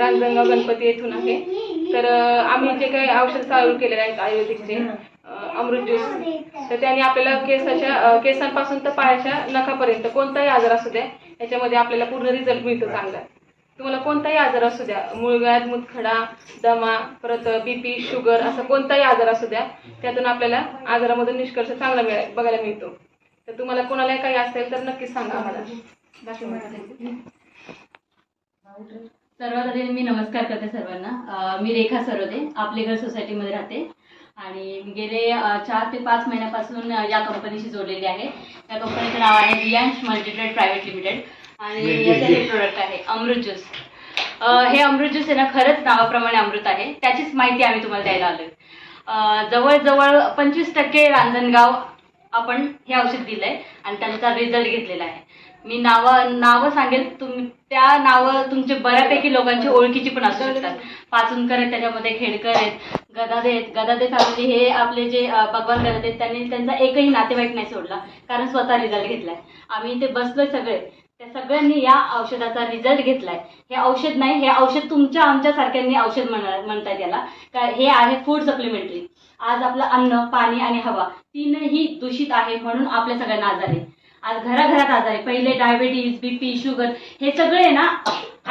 रांजणगाव गणपती येथून आहे. तर आम्ही जे काही औषध चालू केलेले आहेत आयुर्वेदिकचे अमृत ज्यूस तर त्यांनी आपल्याला केसाच्या केसांपासून तर पायाच्या नखापर्यंत कोणताही आजार असू द्या याच्यामध्ये आपल्याला पूर्ण रिझल्ट मिळतो चांगला. तुम्हाला कोणताही आजार असू द्या मुळव्याध मुतखडा दमा परत बीपी शुगर असं कोणताही आजार असू द्या त्यातून आपल्याला आजारामधून निष्कर्ष चांगला मिळा बघायला मिळतो. तर तुम्हाला कोणालाही काही असेल तर नक्कीच सांगा आम्हाला. बाकी मला सर्वात आधी मी नमस्कार करते सर्वांना. मी रेखा सरोदे आपले घर सोसायटीमध्ये राहते. आणि गेले चार ते पाच महिन्यापासून या कंपनीशी जोडलेली आहे. या कंपनीचं नाव आहे रियांश मल्टीट्रेड प्रायव्हेट लिमिटेड आणि याचं हे प्रोडक्ट आहे अमृत ज्यूस हे अमृत ज्यूस आहे ना खरंच नावाप्रमाणे अमृत आहे. त्याचीच माहिती आम्ही तुम्हाला द्यायला आलोय. अं, जवळजवळ पंचवीस टक्के रांजणगाव आपण हे औषध दिलंय आणि त्यांचा रिझल्ट घेतलेला आहे. मी नावं नावं सांगेल. तुम त्या नावं तुमचे बऱ्यापैकी लोकांची ओळखीची पण असू शकतात. पाचूनकर आहेत त्याच्यामध्ये खेडकर आहेत गदादे आहेत. गदादे फॅमिली हे आपले जे भगवान गदादे आहेत त्यांनी त्यांचा एकही नातेवाईक नाही सोडला. कारण स्वतः रिझल्ट घेतलाय. आम्ही इथे बसलोय सगळे. त्या सगळ्यांनी या औषधाचा रिझल्ट घेतलाय. हे औषध नाही हे औषध तुमच्या आमच्या सारख्यांनी औषध म्हणा म्हणतायत याला हे आहे फूड सप्लिमेंटरी आज आपलं अन्न पाणी आणि हवा तीनही दूषित आहे म्हणून आपल्या सगळ्यांना आजार आहे. आज घराघरात आजार आहे. पहिले डायबिटीज बीपी शुगर हे सगळे ना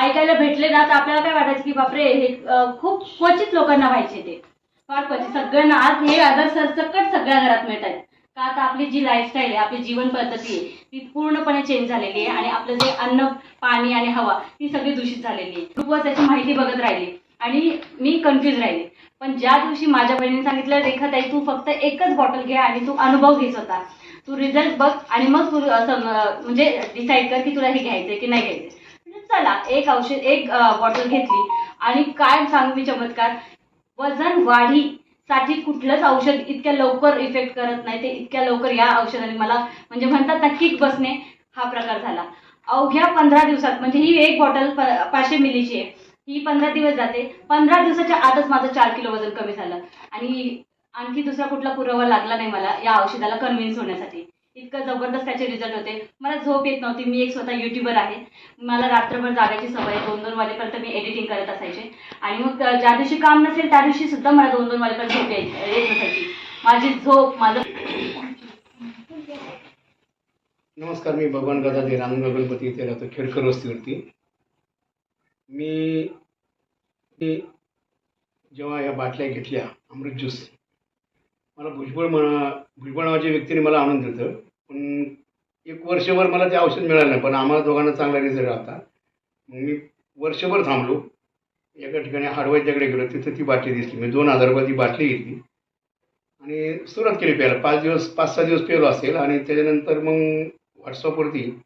ऐकायला भेटले ना तर आपल्याला काय वाटायचं की बापरे हे खूप क्वचित लोकांना व्हायचे ते. फार क्वचित. सगळ्यांना आज हे आजार सरसकट सगळ्या घरात मिळत आहेत का आता आपली जी लाईफस्टाईल आहे आपली जीवन पद्धती आहे ती पूर्णपणे चेंज झालेली आहे आणि आपलं जे अन्न पाणी आणि हवा ती सगळी दूषित झालेली आहे. खूप त्याची माहिती बघत राहिली आणि मी कन्फ्युज राहिले. पण ज्या दिवशी माझ्या बहिणीने सांगितलं रेखा ताई तू फक्त एकच बॉटल घे आणि तू अनुभव घे स्वतः तू रिझल्ट बघ आणि मग तू असं म्हणजे डिसाईड कर की तुला हे घ्यायचंय की नाही घ्यायचंय. म्हणजे चला एक औषध एक बॉटल घेतली आणि काय सांगू मी चमत्कार? वजन वाढी. साठी कुठलंच औषध इतक्या लवकर इफेक्ट करत नाही ते इतक्या लवकर या औषधाने मला म्हणजे म्हणतात ना किक बसणे हा प्रकार झाला. अवघ्या पंधरा दिवसात म्हणजे ही एक बॉटल पाचशे मिलीची आहे. ही पंधरा दिवस जाते. पंधरा दिवसाच्या आतच माझं चार किलो वजन कमी झालं. आणि आणखी दुसरा कुठला पुरावा लागला नाही मला या औषधाला कन्व्हिन्स होण्यासाठी. इतकं जबरदस्त त्याचे रिझल्ट होते. मला झोप येत नव्हती. मी एक स्वतः युट्यूबर आहे. मला रात्रभर जागायची सवय दोन दोन वाजेपर्यंत मी एडिटिंग करत असायचे. आणि मग ज्या दिवशी काम नसेल त्या दिवशी सुद्धा मला दोन दोन वाजेपर्यंत झोप यायची येत नसायची. माझी झोप माझं नमस्कार मी भगवान गदादे रामनगर गणपती इथे राहतो खेडकर वस्तीवरती. मी मी जेव्हा या बाटल्या घेतल्या अमृत ज्यूस मला भुजबळ म्हणा भुजबळ नावाच्या व्यक्तीने मला आणून दिलं पण एक वर्षभर मला ते औषध मिळालं नाही पण आम्हाला दोघांना चांगला रिझल्ट होता. मग मी वर्षभर थांबलो. एका ठिकाणी हाडवैद्याकडे गेलो तिथं ती बाटली दिसली. मी दोन हजार रुपये ती बाटली घेतली. आणि सुरुवात केली प्यायला. पाच दिवस पाच सहा दिवस पेलो असेल आणि त्याच्यानंतर मग व्हॉट्सअपवरती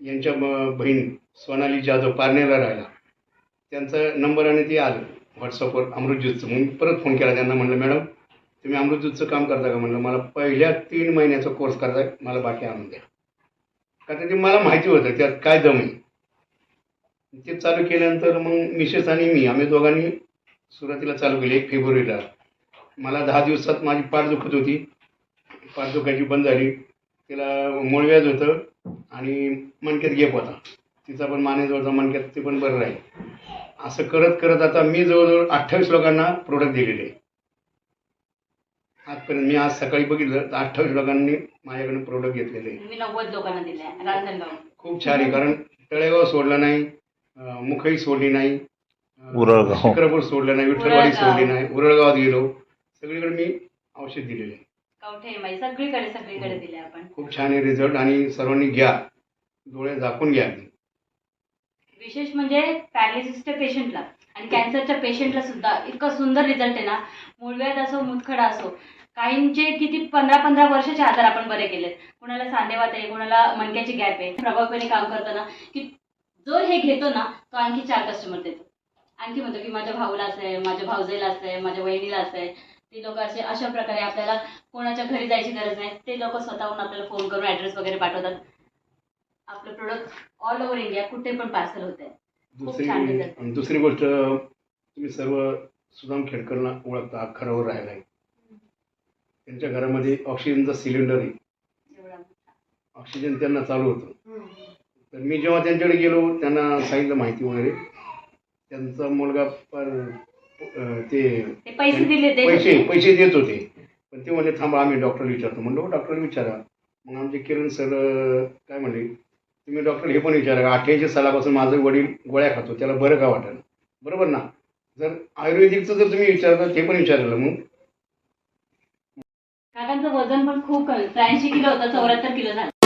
यांच्या ब- बहीण सोनाली जाधव पारनेला राहिला. त्यांचा नंबर आणि ते आलं. व्हॉट्सअपवर अमृत मग परत फोन केला. त्यांना म्हणलं मॅडम तुम्ही अमृत काम करता का म्हणलं मला पहिल्या तीन महिन्याचा कोर्स करता मला बाकी आणून द्या कारण तर ते मला माहिती होतं त्यात काय दम आहे. ते चालू केल्यानंतर मग मिसेस आणि मी आम्ही दोघांनी सुरुवातीला चालू केली एक फेब्रुवारीला. मला दहा दिवसात माझी पाठ दुखत होती. पाठ दुखायची बंद झाली. तिला मूळव्याज होतं आणि मणक्यात गेप होता. तिचा पण मानेजवळचा मणक्यात ते पण बरं राहील. असं करत करत आता मी जवळजवळ अठ्ठावीस लोकांना प्रोडक्ट दिलेले. आहे आजपर्यंत मी आज सकाळी बघितलं तर अठ्ठावीस लोकांनी माझ्याकडून प्रोडक्ट घेतलेले. आहे मी नव्वद लोकांना दिले रांजणगाव खूप छान आहे कारण तळेगाव सोडलं नाही अं, मुखई सोडली नाही अं, उरळगाव. शिक्रपूर सोडलं नाही विठ्ठलवाडी उरळगाव. सोडली नाही उरळगावात गेलो. सगळीकडे मी औषध दिलेले. आहे कवठे माई सगळीकडे सगळीकडे दिले आपण. खूप छान आहे रिझल्ट आणि सर्वांनी घ्या. डोळे झाकून घ्या. विशेष म्हणजे पॅरालिसिसच्या पेशंटला आणि कॅन्सरच्या पेशंटला सुद्धा इतकं सुंदर रिझल्ट आहे ना. मूळव्याध असो मुतखडा असो काहींचे किती पंधरा पंधरा वर्षाचे आजार आपण बरे केलेत. कुणाला सांधेवात आहे कुणाला मणक्याची गॅप आहे. प्रभावीपणे काम करताना की जो हे घेतो ना तो आणखी चार कस्टमर देतो. आणखी म्हणतो की माझ्या भाऊला असं आहे माझ्या भाऊजाईला असं आहे माझ्या वहिनीला असं आहे ते लोक असे अशा प्रकारे आपल्याला कोणाच्या घरी जायची गरज नाही. ते लोक स्वतःहून आपल्याला फोन करून ॲड्रेस वगैरे पाठवतात. आपलं प्रोडक्ट ऑल ओव्हर इंडिया कुठे पण पार्सल होत आहे दुसरी गोष्ट तुम्ही सर्व सुदाम खेडकरला ओळखता अख्खरावर राहिला आहे त्यांच्या घरामध्ये ऑक्सिजनचा सिलेंडर आहे. ऑक्सिजन त्यांना चालू होतं. तर मी जेव्हा त्यांच्याकडे गेलो त्यांना सांगितलं माहिती वगैरे. त्यांचा मुलगा पर ते पैसे दिले पैसे पैसे देत होते. पण ते म्हणले थांबा आम्ही डॉक्टरला विचारतो. म्हणलं डॉक्टरला विचारा. मग आमचे किरण सर काय म्हणले तुम्ही डॉक्टर हे पण विचारा का अठ्ठ्याऐंशी सालापासून माझं वडील गोळ्या खातो त्याला बरं का वाटेल? बरोबर ना. जर आयुर्वेदिकचं जर तुम्ही विचारलं ते पण विचारलं मग. काकांचं वजन पण खूप त्र्याऐंशी किलो होतं चौऱ्याहत्तर किलो झालं.